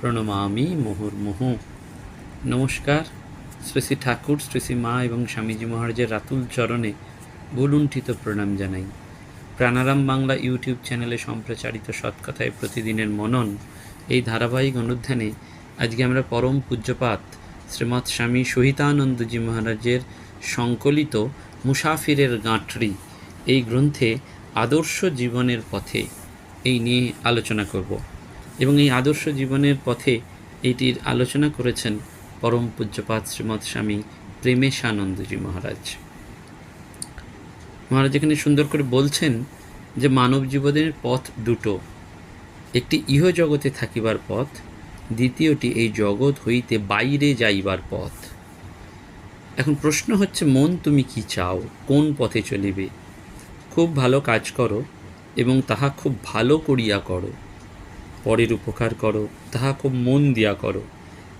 প্রণমামি মুহুর্মুহু। নমস্কার। শ্রী শ্রী ঠাকুর, শ্রী শ্রী মা এবং স্বামীজি মহারাজের রাতুল চরণে বলুণ্ঠিত প্রণাম জানাই। প্রাণারাম বাংলা ইউটিউব চ্যানেলে সম্প্রচারিত সৎকথায় প্রতিদিনের মনন এই ধারাবাহিক অনুধ্যানে আজকে আমরা পরম পূজ্যপাত শ্রীমৎ স্বামী সহিতানন্দজি মহারাজের সংকলিত মুসাফিরের গাঁটরি এই গ্রন্থে আদর্শ জীবনের পথে এই নিয়ে আলোচনা করব। এবং এই আদর্শ জীবনের পথে এইটির আলোচনা করেছেন পরম পূজ্যপাত শ্রীমৎ স্বামী প্রেমেশ প্রেমেশানন্দজি মহারাজ। মহারাজ এখানে সুন্দর করে বলছেন যে মানব জীবনের পথ দুটো। একটি ইহ জগতে থাকিবার পথ, দ্বিতীয়টি এই জগৎ হইতে বাইরে যাইবার পথ। এখন প্রশ্ন হচ্ছে, মন তুমি কি চাও? কোন পথে চলিবে? খুব ভালো কাজ করো এবং তাহা খুব ভালো করিয়া করো। পরের উপকার করো, তাহা খুব মন দিয়া করো।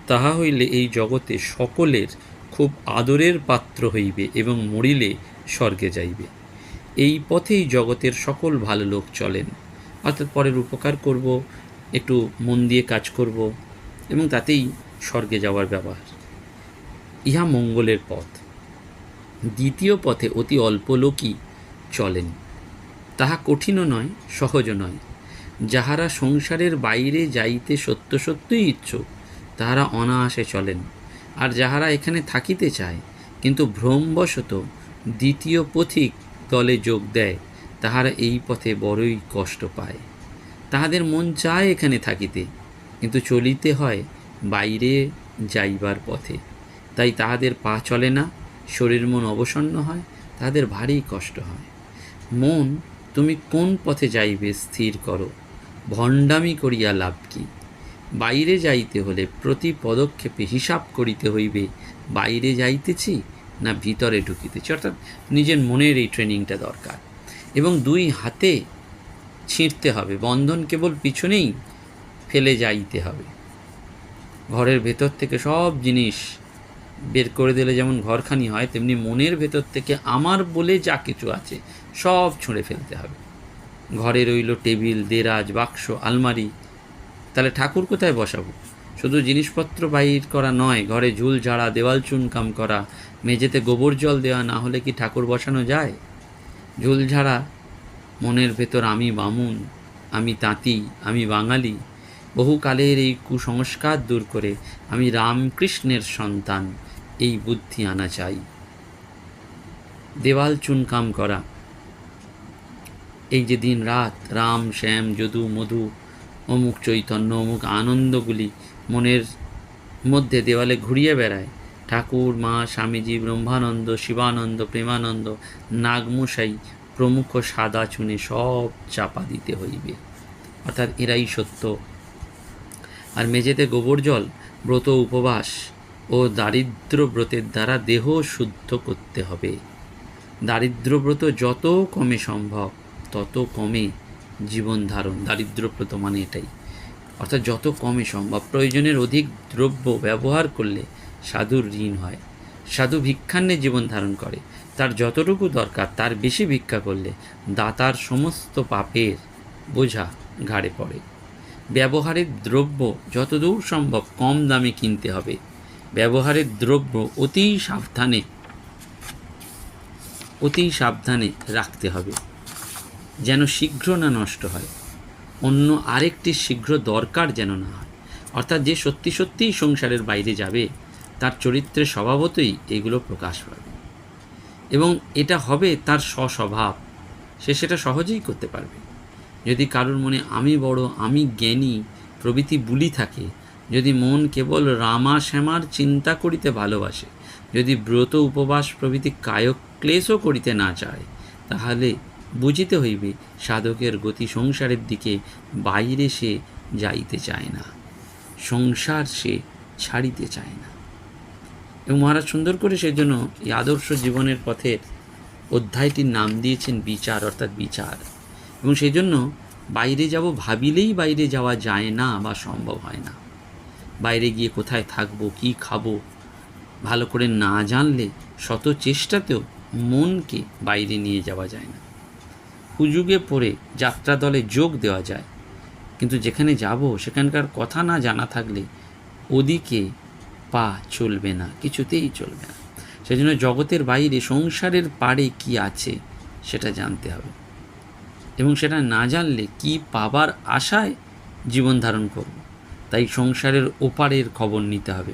তাহা হইলে এই জগতে সকলের খুব আদরের পাত্র হইবে এবং মরিলে স্বর্গে যাইবে। এই পথেই জগতের সকল ভালো লোক চলেন। অর্থাৎ পরের উপকার করব, একটু মন দিয়ে কাজ করব এবং তাতেই স্বর্গে যাওয়ার ব্যবহার। ইহা মঙ্গলের পথ। দ্বিতীয় পথে অতি অল্প লোকই চলেন। তাহা কঠিনও নয়, সহজও নয়। যাহারা সংসারের বাইরে যাইতে সত্য সত্যই ইচ্ছুক, তাহারা অনায়াসে চলেন। আর যাহারা এখানে থাকিতে চায়, কিন্তু ভ্রমবশত দ্বিতীয় পথিক দলে যোগ দেয়, তাহারা এই পথে বড়ই কষ্ট পায়। তাহাদের মন চায় এখানে থাকিতে, কিন্তু চলিতে হয় বাইরে যাইবার পথে। তাই তাহাদের পা চলে না, শরীর মন অবসন্ন হয়, তাহাদের ভারী কষ্ট হয়। মন, তুমি কোন পথে যাইবে স্থির করো? ভণ্ডামি করিয়া লাভ কি? বাইরে যাইতে হলে প্রতি পদক্ষেপে হিসাব করিতে হইবে, বাইরে যাইতেছি না ভিতরে ঢুকিতেছি? অর্থাৎ নিজের মনের এই ট্রেনিংটা দরকার। এবং দুই হাতে ছিঁড়তে হবে, বন্ধন কেবল পিছনেই ফেলে যাইতে হবে। ঘরের ভেতর থেকে সব জিনিস বের করে দিলে যেমন ঘরখানি হয়, তেমনি মনের ভেতর থেকে আমার বলে যা কিছু আছে সব ছুঁড়ে ফেলতে হবে। ঘরে রইল টেবিল, দেরাজ, বাক্স, আলমারি। তাহলে ঠাকুর কোথায় বসাবো? শুধু জিনিসপত্র বাইর করা নয়, ঘরে ঝুল ঝাড়া, দেওয়াল চুনকাম করা, মেঝেতে গোবর জল দেওয়া, না হলে কি ঠাকুর বসানো যায়? ঝুল ঝাড়া, মনের ভেতর আমি বামুন, আমি তাঁতি, আমি বাঙালি। বহুকালের এই কুসংস্কার দূর করে আমি রামকৃষ্ণের সন্তান, এই বুদ্ধি আনা চাই। দেওয়াল চুনকাম করা এই যে দিন রাত, রাম, শ্যাম, যদু, মধু, অমুক চৈতন্য, অমুক আনন্দগুলি মনের মধ্যে দেওয়ালে ঘুরিয়ে বেড়ায়। ঠাকুর, মা, স্বামীজি, ব্রহ্মানন্দ, শিবানন্দ, প্রেমানন্দ, নাগমশাই, প্রমুখ সাদা চুনে সব চাপা দিতে হইবে। অর্থাৎ এরাই সত্য। আর মেঝেতে গোবর জল, ব্রত উপবাস ও দারিদ্র ব্রতের দ্বারা দেহ শুদ্ধ করতে হবে। দারিদ্রব্রত যত কমে সম্ভব তত কমে জীবন ধারণ দারিদ্রব্রত মানে এটাই। অর্থাৎ যত কমে সম্ভব, প্রয়োজনের অধিক দ্রব্য ব্যবহার করলে সাধুর ঋণ হয়। সাধু ভিক্ষান্নে জীবন ধারণ করে। তার যতটুকু দরকার, তার বেশি ভিক্ষা করলে দাতার সমস্ত পাপের বোঝা ঘাড়ে পড়ে। ব্যবহারের দ্রব্য যতদূর সম্ভব কম দামে কিনতে হবে। ব্যবহারের দ্রব্য অতি সাবধানে অতি সাবধানে রাখতে হবে। যেন শীঘ্র না নষ্ট হয়। অন্য আরেকটি শীঘ্র দরকার যেন না হয়। অর্থাৎ যে সত্যি সত্যিই সংসারের বাইরে যাবে, তার চরিত্রে স্বভাবতই এগুলো প্রকাশ পাবে। এবং এটা হবে তার স্বস্বভাব। সে সেটা সহজেই করতে পারবে। যদি কারোর মনে আমি বড়, আমি জ্ঞানী, প্রভৃতি বুলি থাকে, যদি মন কেবল রামা শ্যামার চিন্তা করিতে ভালোবাসে, যদি ব্রত উপবাস প্রভৃতি কায়ক ক্লেশও করিতে না চায়, তাহলে বুঝিতে হইবে, সাধকের গতি সংসারের দিকে বাইরে সে যাইতে চায় না, সংসার সে ছাড়িতে চায় না। এবং মহারাজ সুন্দর করে সেই জন্য এই আদর্শ জীবনের পথের অধ্যায়টির নাম দিয়েছেন বিচার, অর্থাৎ বিচার। এবং সেই জন্য বাইরে যাব ভাবিলেই বাইরে যাওয়া যায় না বা সম্ভব হয় না। বাইরে গিয়ে কোথায় থাকব, কি খাব, ভালো করে না জানলে শত চেষ্টাতেও মনকে বাইরে নিয়ে যাওয়া যায় না। হুজুগে পড়ে যাত্রা দলে যোগ দেওয়া যায়। কিন্তু যেখানে যাব, সেখানকার কথা না জানা থাকলে ওদিকে পা চলবে না, কিছুতেই চলবে না। সেজন্য জগতের বাইরে, সংসারের পাড়ে কি আছে, সেটা জানতে হবে। এবং সেটা না জানলে কি পাবার আশায় জীবন ধারণ করব? তাই সংসারের ওপারের খবর নিতে হবে।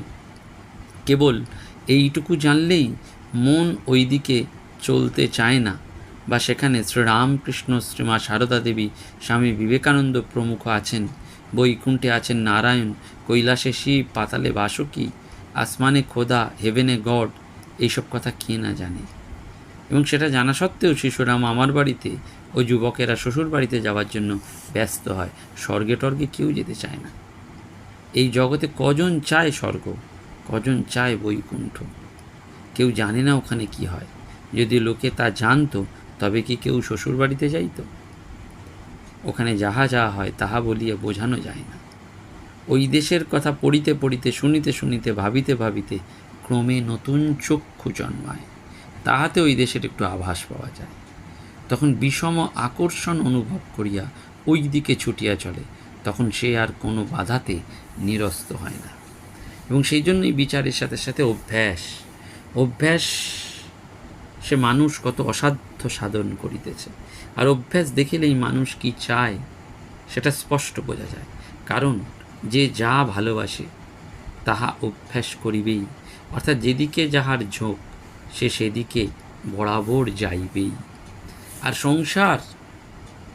কেবল এইটুকু জানলেই মন ওইদিকে চলতে চায় না বা সেখানে শ্রীরামকৃষ্ণ শ্রীমা সারদা দেবী স্বামী বিবেকানন্দ প্রমুখ আছেন। বৈকুণ্ঠে আছেন নারায়ণ, কৈলাসে শিব, পাতালে বাসুকি, আসমানে খোদা, হেভেনে গড, এইসব কথা কে না জানে। এবং সেটা জানা সত্ত্বেও শিশুরাম আমার বাড়িতে ওই যুবকেরা শ্বশুর বাড়িতে যাওয়ার জন্য ব্যস্ত হয়। স্বর্গে টর্গে কেউ যেতে চায় না। এই জগতে কজন চায় স্বর্গ? কজন চায় বৈকুণ্ঠ? কেউ জানে না ওখানে কি হয়। যদি লোকে তা জানতো তবে কি কেউ শ্বশুর বাড়িতে যাইতো ওখানে যাহা যাহা হয়, তাহা বলিয়া বোঝানো যায় না। ওই দেশের কথা পড়িতে পড়িতে, শুনিতে শুনিতে, ভাবিতে ভাবিতে ক্রমে নতুন চক্ষু জন্মায়। তাহাতে ওই দেশের একটু আভাস পাওয়া যায়। তখন বিষম আকর্ষণ অনুভব করিয়া ওই দিকে ছুটিয়া চলে, তখন সে আর কোনো বাধাতে নিরস্ত হয় না। এবং সেই জন্যই বিচারের সাথে সাথে অভ্যাস অভ্যাস, সে মানুষ কত অসাধ্য সাধন করিতেছে। আর অভ্যাস দেখিলেই মানুষ কি চায়, সেটা স্পষ্ট বোঝা যায়। কারণ যে যা ভালোবাসে, তাহা অভ্যাস করিবেই। অর্থাৎ যেদিকে যাহার ঝোঁক, সে সেদিকে বরাবর যাইবেই। আর সংসার,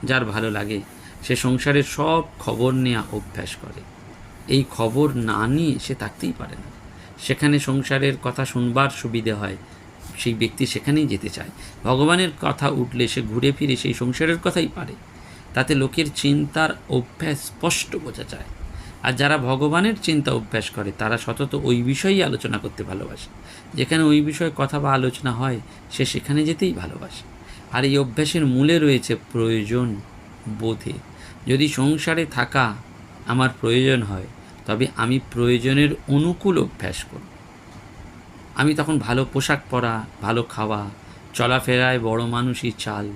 যার ভালো লাগে, সে সংসারের সব খবর নেওয়া অভ্যাস করে। এই খবর না নিয়ে সে থাকতেই পারে না। সেখানে সংসারের কথা শুনবার সুবিধে হয় সেই ব্যক্তি সেখানেই যেতে চায়। ভগবানের কথা উঠলে সে ঘুরে ফিরে সেই সংসারের কথাই পারে। তাতে লোকের চিন্তার অভ্যাস স্পষ্ট বোঝা যায়। আর যারা ভগবানের চিন্তা অভ্যাস করে, তারা সতত ওই বিষয়েই আলোচনা করতে ভালোবাসে। যেখানে ওই বিষয়ে কথা বা আলোচনা হয়, সে সেখানে যেতেই ভালোবাসে। আর এই অভ্যাসের মূলে রয়েছে প্রয়োজন বোধে। যদি সংসারে থাকা আমার প্রয়োজন হয়, তবে আমি প্রয়োজনের অনুকূল অভ্যাস করব। আমি তখন ভালো পোশাক পরা, ভালো খাওয়া, চলাফেরায় বড় মানুষই চাল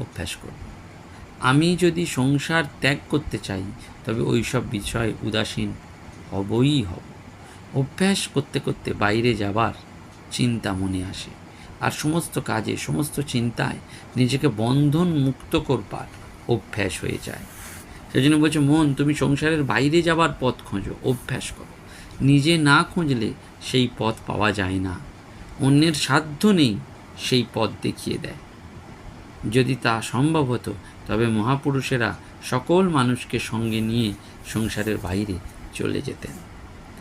অভ্যাস করব। আমি যদি সংসার ত্যাগ করতে চাই, তবে ওই সব বিষয়ে উদাসীন হবই হব। অভ্যাস করতে করতে বাইরে যাবার চিন্তা মনে আসে। আর সমস্ত কাজে, সমস্ত চিন্তায় নিজেকে বন্ধন মুক্ত করবার অভ্যাস হয়ে যায়। সেই জন্য বলছে, মন, তুমি সংসারের বাইরে যাবার পথ খোঁজো, অভ্যাস করো। নিজে না খুঁজলে সেই পথ পাওয়া যায় না। অন্যের সাধ্য নেই সেই পথ দেখিয়ে দেয়। যদি তা সম্ভব হতো, তবে মহাপুরুষেরা সকল মানুষকে সঙ্গে নিয়ে সংসারের বাইরে চলে যেতেন।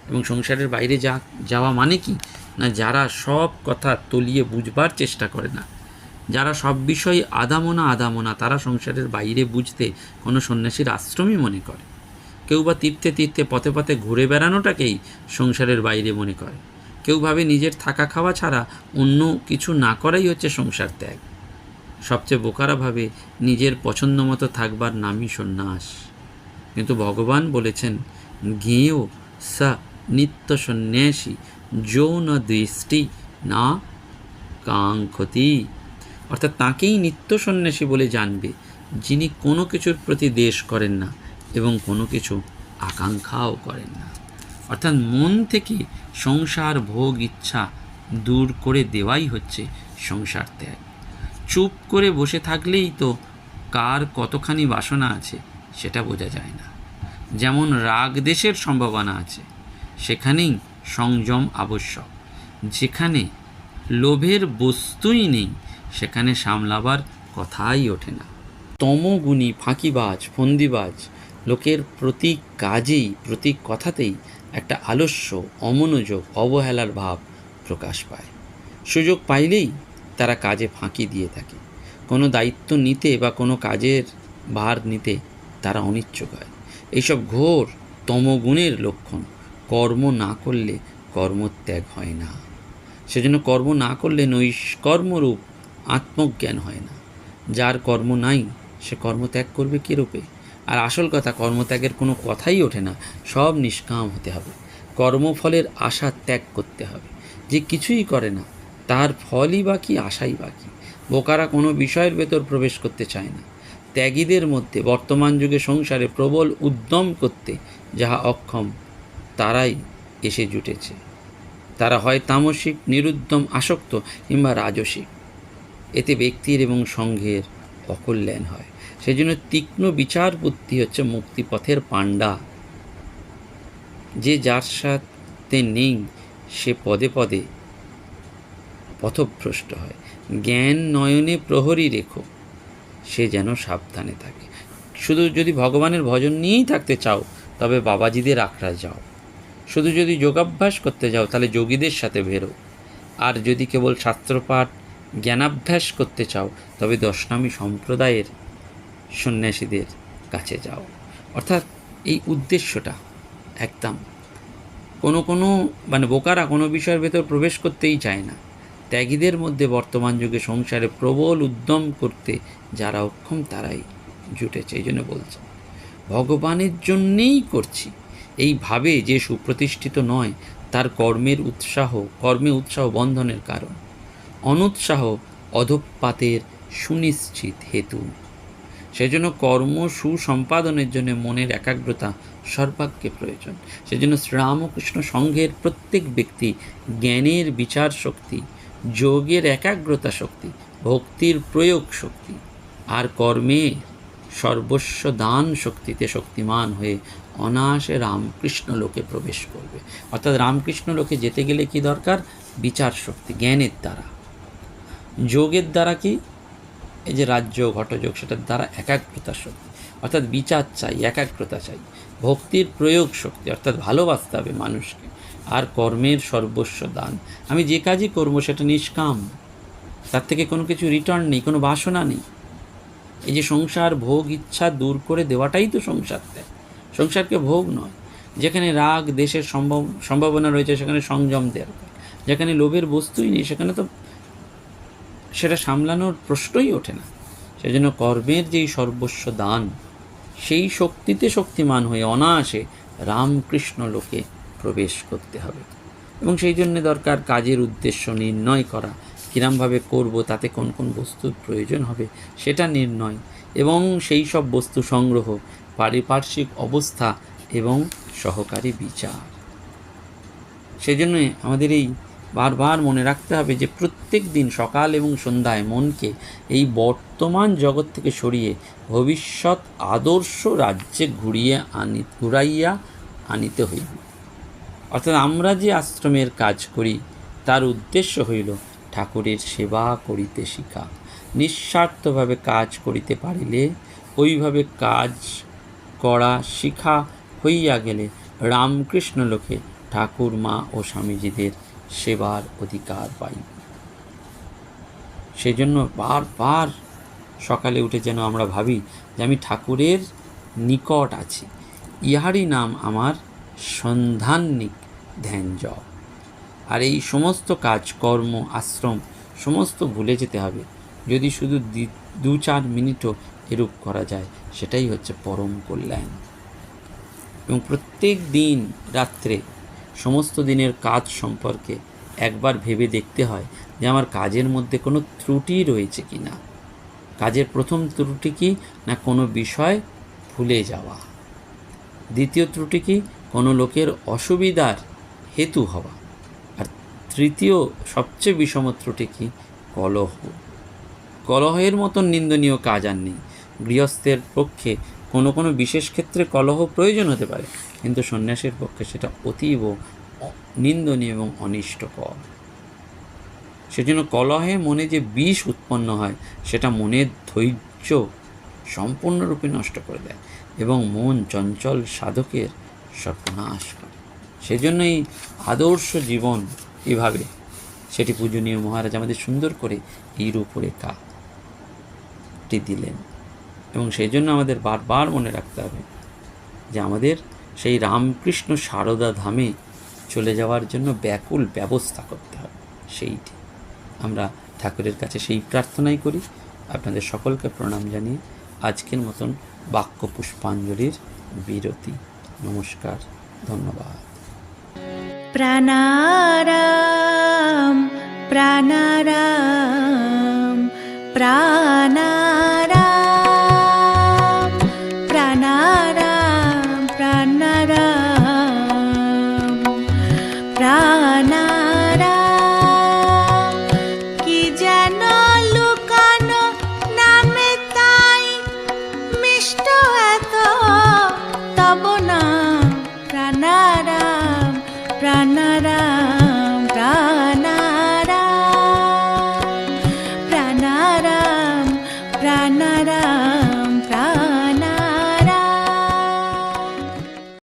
এবং সংসারের বাইরে যা, যাওয়া মানে কি? না যারা সব কথা তলিয়ে বুঝবার চেষ্টা করে না। যারা সব বিষয় আদামোনা আদামোনা তারা সংসারের বাইরে বুঝতে কোনো সন্ন্যাসীর আশ্রমই মনে করে। কেউ বা তীর্থে তীর্থে, পথে পথে ঘুরে বেড়ানোটাকেই সংসারের বাইরে মনে করে। কেউ ভাবে নিজের থাকা খাওয়া ছাড়া অন্য কিছু না করাই হচ্ছে সংসার ত্যাগ। সবচেয়ে বোকারা ভাবে নিজের পছন্দ মতো থাকবার নামই সন্ন্যাস। কিন্তু ভগবান বলেছেন জ্ঞেয় সা নিত্য সন্ন্যাসী যৌন দৃষ্টি না কাঙ্ক্ষতি। অর্থাৎ তাকেই নিত্য সন্ন্যাসী বলে জানবে, যিনি কোনো কিছুর প্রতি দেশ করেন না। এবং কোনো কিছু আকাঙ্ক্ষাও করেন না। অর্থাৎ মন থেকে সংসার, ভোগ, ইচ্ছা দূর করে দেওয়াই হচ্ছে সংসার ত্যাগ। চুপ করে বসে থাকলেই তো কার কতখানি বাসনা আছে সেটা বোঝা যায় না। যেমন রাগ দেশের সম্ভাবনা আছে, সেখানেই সংযম আবশ্যক। যেখানে লোভের বস্তুই নেই, সেখানে সামলাবার কথাই ওঠে না। তমগুণী, ফাঁকিবাজ, ফন্দিবাজ লোকের প্রতি কাজেই, প্রতি কথাতেই একটা আলস্য, অমনোযোগ, অবহেলার ভাব প্রকাশ পায়। সুযোগ পাইলেই তারা কাজে ফাঁকি দিয়ে থাকে। কোনো দায়িত্ব নিতে বা কোনো কাজের ভার নিতে তারা অনিচ্ছুক হয়। এইসব ঘোর, তমগুণের লক্ষণ। কর্ম না করলে কর্মত্যাগ হয় না। সেজন্য কর্ম না করলে নৈষ্কর্মরূপ আত্মজ্ঞান হয় না। যার কর্ম নাই, সে কর্মত্যাগ করবে কীরূপে? আর আসল কথা, কর্মত্যাগের কোনো কথাই ওঠে না। সব নিষ্কাম হতে হবে। কর্মফলের আশা ত্যাগ করতে হবে। যে কিছুই করে না, তার ফলই বাকি আশাই বাকি বোকারা কোনো বিষয়ের ভেতর প্রবেশ করতে চায় না। ত্যাগীদের মধ্যে বর্তমান যুগে সংসারে প্রবল উদ্যম করতে যাহা অক্ষম, তারাই এসে জুটেছে। তারা হয় তামসিক, নিরুদ্যম, আসক্ত কিংবা রাজসিক। এতে ব্যক্তির এবং সংঘের অকল্যাণ হয়। সেই জন্য তীক্ষ্ণ বিচার বুদ্ধি হচ্ছে মুক্তিপথের পাণ্ডা। যে যার সাথে নেই, সে পদে পদে পথভ্রষ্ট হয়। জ্ঞান নয়নে প্রহরী রেখো, সে যেন সাবধানে থাকে। শুধু যদি ভগবানের ভজন নিয়েই থাকতে চাও, তবে বাবাজিদের আখড়ায় যাও। শুধু যদি যোগাভ্যাস করতে যাও, তাহলে যোগীদের সাথে বেরো আর যদি কেবল শাস্ত্রপাঠ জ্ঞানাভ্যাস করতে চাও, তবে দশনামী সম্প্রদায়ের সন্ন্যাসীদের কাছে যাও। অর্থাৎ এই উদ্দেশ্যটা একদম। কোনো কোনো মানে বোকারা কোনো বিষয়ের ভেতর প্রবেশ করতেই চায় না। ত্যাগীদের মধ্যে বর্তমান যুগে সংসারে প্রবল উদ্যম করতে যারা অক্ষম, তারাই জুটেছে, এই জন্য বলছে। ভগবানের জন্যেই করছি। এই ভাবে যে সুপ্রতিষ্ঠিত নয়, তার কর্মের উৎসাহ, কর্মে উৎসাহ বন্ধনের কারণ। অনুৎসাহ অধপাতের সুনিশ্চিত হেতু। সেজন্য কর্ম সুসম্পাদনের জন্য মনের একাগ্রতা সর্বাগ্যে প্রয়োজন। সেজন্য শ্রীরামকৃষ্ণ সংঘের প্রত্যেক ব্যক্তি জ্ঞানের বিচার শক্তি, যোগের একাগ্রতা শক্তি, ভক্তির প্রয়োগ শক্তি আর কর্মে সর্বস্ব দান শক্তিতে শক্তিমান হয়ে অনায়াসে রামকৃষ্ণ লোকে প্রবেশ করবে। অর্থাৎ রামকৃষ্ণ লোকে যেতে গেলে কি দরকার? বিচার শক্তি, জ্ঞানের দ্বারা। যোগের দ্বারা কি? এই যে রাজ্য ঘটযোগ, সেটার দ্বারা একাগ্রতা শক্তি, অর্থাৎ বিচার চাই, একাগ্রতা চাই, ভক্তির প্রয়োগ শক্তি, অর্থাৎ ভালোবাসতে হবে মানুষকে, আর কর্মের সর্বস্ব দান। আমি যে কাজই করব, সেটা নিষ্কাম। তার থেকে কোনো কিছু রিটার্ন নেই, কোনো বাসনা নেই। এই যে সংসার, ভোগ, ইচ্ছা দূর করে দেওয়াটাই তো সংসার দেয় সংসারকে ভোগ নয়। যেখানে রাগ, দেশের সম্ভব, সম্ভাবনা রয়েছে, সেখানে সংযম দরকার। যেখানে লোভের বস্তুই নেই, সেখানে তো সেটা সামলানোর প্রশ্নই ওঠে না। সেজন্য কর্মের যেই সর্বস্ব দান, সেই শক্তিতে শক্তিমান হয়ে অনায়াসে রামকৃষ্ণ লোকে প্রবেশ করতে হবে। এবং সেই জন্য দরকার কাজের উদ্দেশ্য নির্ণয় করা। কিরমভাবে করব, তাতে কোন কোন বস্তুর প্রয়োজন হবে, সেটা নির্ণয়। এবং সেই সব বস্তু সংগ্রহ, পারিপার্শ্বিক অবস্থা এবং সহকারী বিচার। সেজন্য আমাদের এই বারবার মনে রাখতে হবে যে প্রত্যেক দিন সকাল এবং সন্ধ্যায় মনকে এই বর্তমান জগৎ থেকে সরিয়ে ভবিষ্যৎ আদর্শ রাজ্যে ঘুরিয়ে আনি, ঘুরাইয়া আনিতে হইবে। অর্থাৎ আমরা যে আশ্রমের কাজ করি, তার উদ্দেশ্য হইল ঠাকুরের সেবা করিতে শিখা। নিঃস্বার্থভাবে কাজ করিতে পারিলে ওইভাবে কাজ করা শিখা হইয়া গেলে রামকৃষ্ণ লোকে ঠাকুর, মা ও স্বামীজিদের সেবার অধিকার পাইব সেই জন্য বারবার সকালে উঠে যেন আমরা ভাবি যে আমি ঠাকুরের নিকট আছি। ইহারই নাম আমার সন্ধানিক ধ্যান জপ আর এই সমস্ত কাজ, কর্ম, আশ্রম সমস্ত ভুলে যেতে হবে। যদি শুধু দু চার মিনিটও এরূপ করা যায়, সেটাই হচ্ছে পরম কল্যাণ। এবং প্রত্যেক দিন রাত্রে সমস্ত দিনের কাজ সম্পর্কে একবার ভেবে দেখতে হয় যে আমার কাজের মধ্যে কোনো ত্রুটি রয়েছে কি না। কাজের প্রথম ত্রুটি কি না কোনো বিষয় ভুলে যাওয়া? দ্বিতীয় ত্রুটি কি কোনো লোকের অসুবিধার হেতু হওয়া? আর তৃতীয় সবচেয়ে বিষম ত্রুটি কি কলহ? কলহের মতন নিন্দনীয় কাজ আর নেই। গৃহস্থের পক্ষে কোনো কোনো বিশেষ ক্ষেত্রে কলহ প্রয়োজন হতে পারে, কিন্তু সন্ন্যাসীর পক্ষে সেটা অতীব নিন্দনীয় এবং অনিষ্টকর। সেজন্য কলহে মনে যে বিষ উৎপন্ন হয়, সেটা মনের ধৈর্য সম্পূর্ণরূপে নষ্ট করে দেয় এবং মন চঞ্চল সাধকের সর্বনাশ করে। সেজন্যই আদর্শ জীবন এভাবে, সেটি পূজনীয় মহারাজ আমাদের সুন্দর করে এই রূপরেখাটি দিলেন। এবং সেই জন্য আমাদের বারবার মনে রাখতে হবে যে আমাদের সেই রামকৃষ্ণ সারদা ধামে চলে যাওয়ার জন্য ব্যাকুল ব্যবস্থা করতে হবে। সেইটি। আমরা ঠাকুরের কাছে সেই প্রার্থনাই করি। আপনাদের সকলকে প্রণাম জানিয়ে আজকের মতন বাক্য পুষ্পাঞ্জলির বিরতি। নমস্কার, ধন্যবাদ। প্রাণারাম প্রাণারাম প্রাণারাম